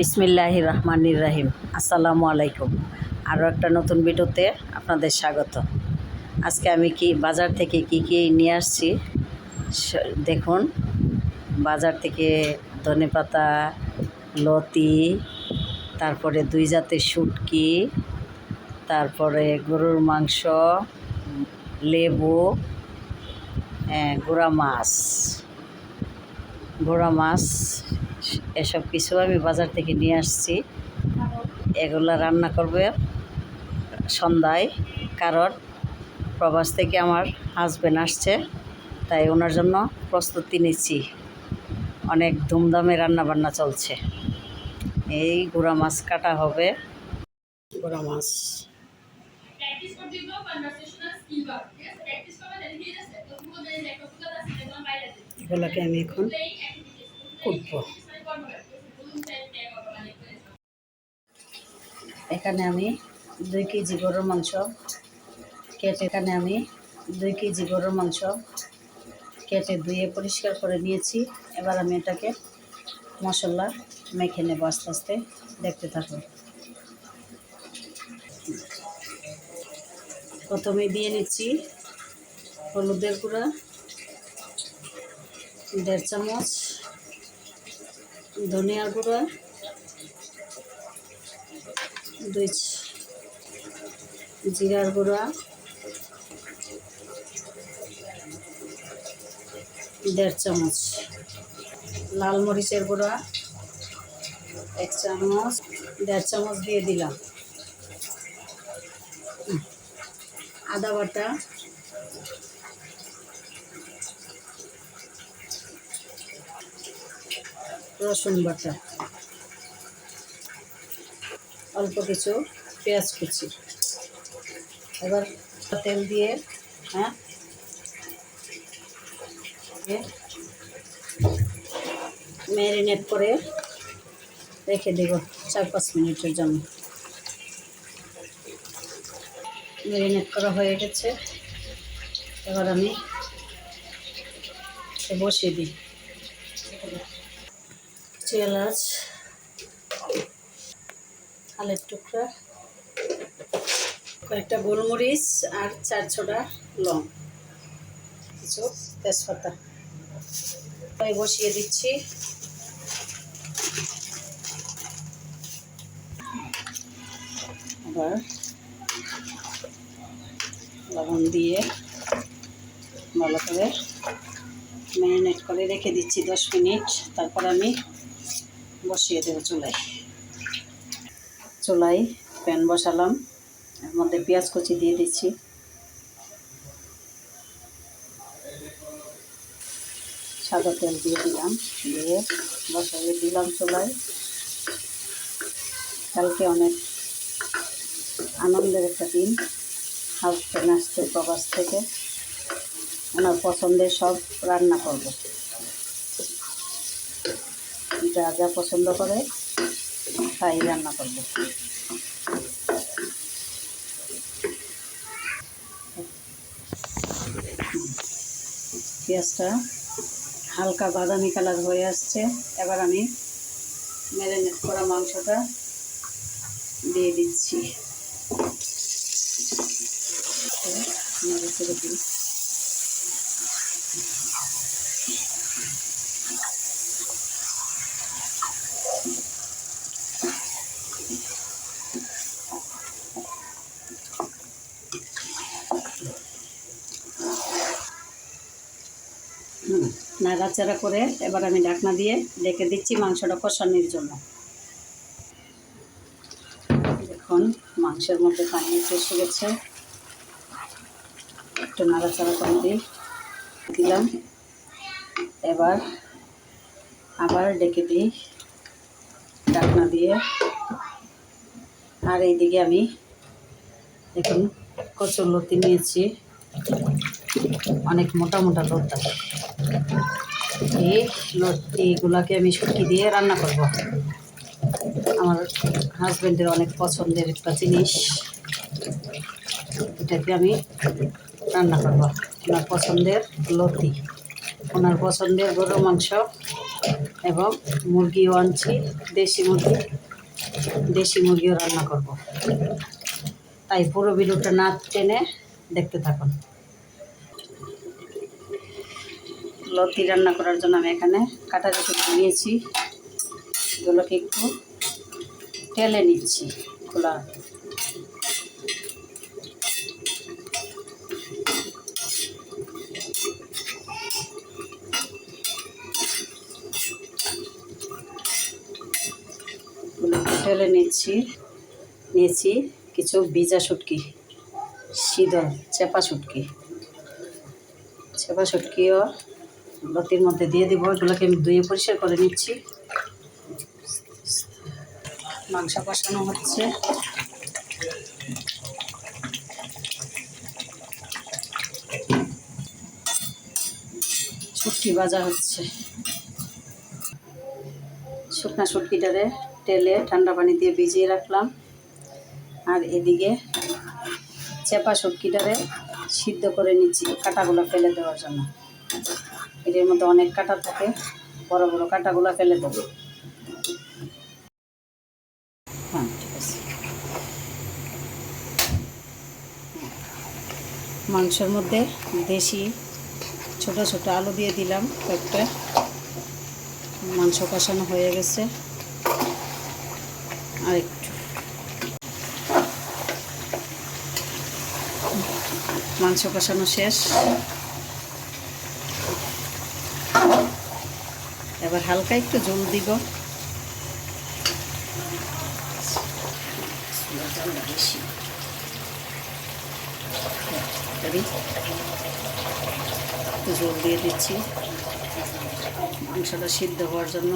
বিসমিল্লাহ রহমানির রাহিম। আসসালামু আলাইকুম। আরও একটা নতুন ভিডিওতে আপনাদের স্বাগত। আজকে আমি কি বাজার থেকে কি কি নিয়ে আসছি? দেখুন বাজার থেকে ধনেপাতা লতি তারপরে দুই জাতের শুটকি তারপরে গরুর মাংস লেবু হ্যাঁ, গুঁড়া মাছ। ঘোড়া মাছ, এসব কিছু আমি বাজার থেকে নিয়ে আসছি। এগুলো রান্না করবে সন্ধ্যায়, কারণ প্রবাস থেকে আমার হাজব্যান্ড আসছে, তাই ওনার জন্য প্রস্তুতি নিচ্ছি। অনেক ধুমধামে রান্নাবান্না চলছে। এই গুড়া মাছ কাটা হবে। গুড়া মাছ। এগুলোকে আমি এখন এখানে আমি দুই কেজি গরুর মাংস কেটে এখানে আমি দুই কেজি গরুর মাংস কেটে ধুয়ে পরিষ্কার করে নিয়েছি। এবার আমি এটাকে মশলা মেখে নেব আস্তে আস্তে। দেখতে থাকুন। প্রথমে দিয়ে নিচ্ছি হলুদের গুঁড়া, দেড় চামচ ধনিয়ার গুঁড়া, দুই জিরার গুঁড়া, দেড় চামচ, লাল মরিচের গুঁড়া, এক চামচ, দেড় চামচ দিয়ে দিলাম। আদা বাটা রসুন বাটা অল্প কিছু পেঁয়াজ কুচি। এবার তেল দিয়ে হ্যাঁ? ম্যারিনেট করে রেখে দেব চার পাঁচ মিনিটের জন্য। ম্যারিনেট করা হয়ে গেছে। এবার আমি বসিয়ে দিই। কিছু এলাচ, আলের টুকরা, কয়েকটা গোলমরিচ আর চার ছোটা লং, কিছু তেজপাতা। তাই বসিয়ে দিচ্ছি। আবার লবণ দিয়ে ভালো করে ম্যারিনেট করে রেখে দিচ্ছি দশ মিনিট। তারপর আমি বসিয়ে দেবো চুলায়। চুলায় প্যান বসালাম, এর মধ্যে পেঁয়াজ কুচি দিয়ে দিচ্ছি। সাদা তেল দিয়ে দিলাম, দিয়ে বসাইয়ে দিলাম চুলায়। কালকে অনেক আনন্দের একটা দিন হাজব্যান্ড আসছে প্রবাস থেকে। ওনার পছন্দের সব রান্না করব। যা যা পছন্দ করে, তাই রান্না করব। পেঁয়াজটা হালকা বাদামি কালার হয়ে আসছে। এবার আমি ম্যারিনেট করা মাংসটা দিয়ে দিচ্ছি। নাড়াচাড়া করে এবার আমি ঢাকনা দিয়ে ডেকে দিচ্ছি মাংসটা কষানোর জন্য। দেখুন, মাংসের মধ্যে পানি এসে গেছে। একটু নাড়াচাড়া করে দিই। দিলাম। এবার আবার ডেকে দিই ঢাকনা দিয়ে। আর এইদিকে আমি দেখুন কচুর লতি নিয়েছি। অনেক মোটা মোটা লতা। এই লতিগুলাকে আমি শুটকি দিয়ে রান্না করব। আমার হাজব্যান্ডের অনেক পছন্দের একটা জিনিস। এটাকে আমি রান্না করব। ওনার পছন্দের লতি। ওনার পছন্দের গরু মাংস এবং মুরগিও আনছি, দেশি মুরগি। দেশি মুরগিও রান্না করব। তাই পুরো ভিডিওটা না টেনে দেখতে থাকুন। লতি রান্না করার জন্য আমি এখানে কাটা রসুন নিয়েছি। এগুলোকে একটু টেলে নিচ্ছি খোলা। টেলে নিচ্ছি। নিয়েছি কিছু ভিজা শুটকি শীতল চেপা শুটকি। চেপা শুটকিও লতির মধ্যে দিয়ে দিব, এগুলোকে আমি ধুয়ে পরিষ্কার করে নিচ্ছি। মাংস কষানো হচ্ছে। শুটকি ভাজা হচ্ছে। শুকনা শুটকিটারে তেলে ঠান্ডা পানি দিয়ে ভিজিয়ে রাখলাম। আর এদিকে চেপা শুটকিটারে সিদ্ধ করে নিচ্ছি কাঁটাগুলো ফেলে দেওয়ার জন্য। এটার মধ্যে অনেক কাঁটা থাকে, বড় বড় কাঁটাগুলো ফেলে দেবো। হ্যাঁ মাংসের মধ্যে দেশি ছোট ছোট আলু দিয়ে দিলাম কয়েকটা। মাংস কষানো হয়ে গেছে। আর একটু। মাংস কষানো শেষ। এবার হালকা একটু জল দিব। একটু জল দিয়ে দিচ্ছি। মাংসটা সিদ্ধ হওয়ার জন্য।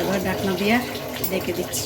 এবার ঢাকনা দিয়ে ডেকে দিচ্ছি।